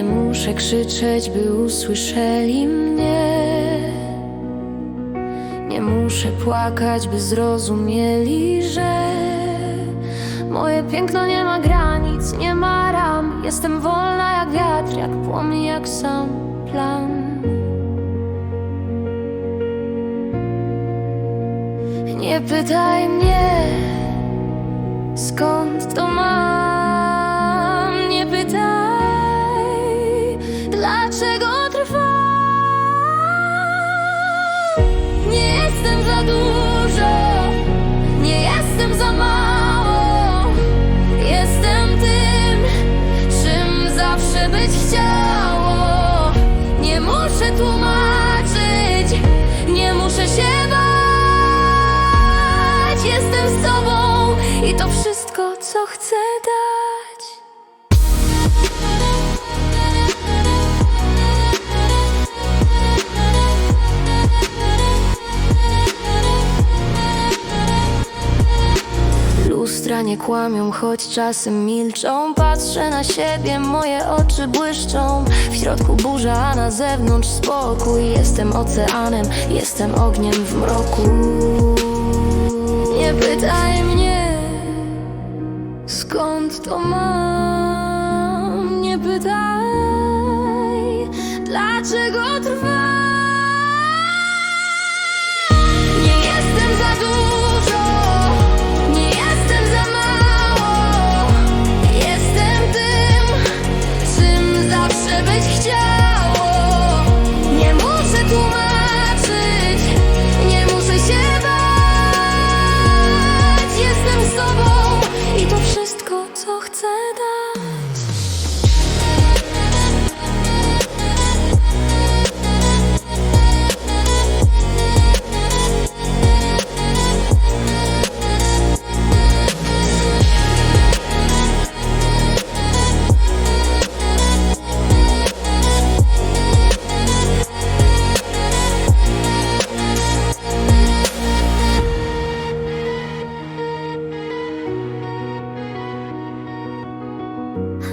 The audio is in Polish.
muszę krzyczeć, by usłyszeli mnie. Nie muszę płakać, by zrozumieli, że moje piękno nie ma granic, nie ma ram. Jestem wolna jak wiatr, jak płomień, jak sam plan. Nie pytaj mnie, skąd to mam. czego nie kłamią, choć czasem milczą. Patrzę na siebie, moje oczy błyszczą. W środku burza, a na zewnątrz spokój. Jestem oceanem, jestem ogniem w mroku. Nie pytaj mnie, skąd to mam garbage 啊。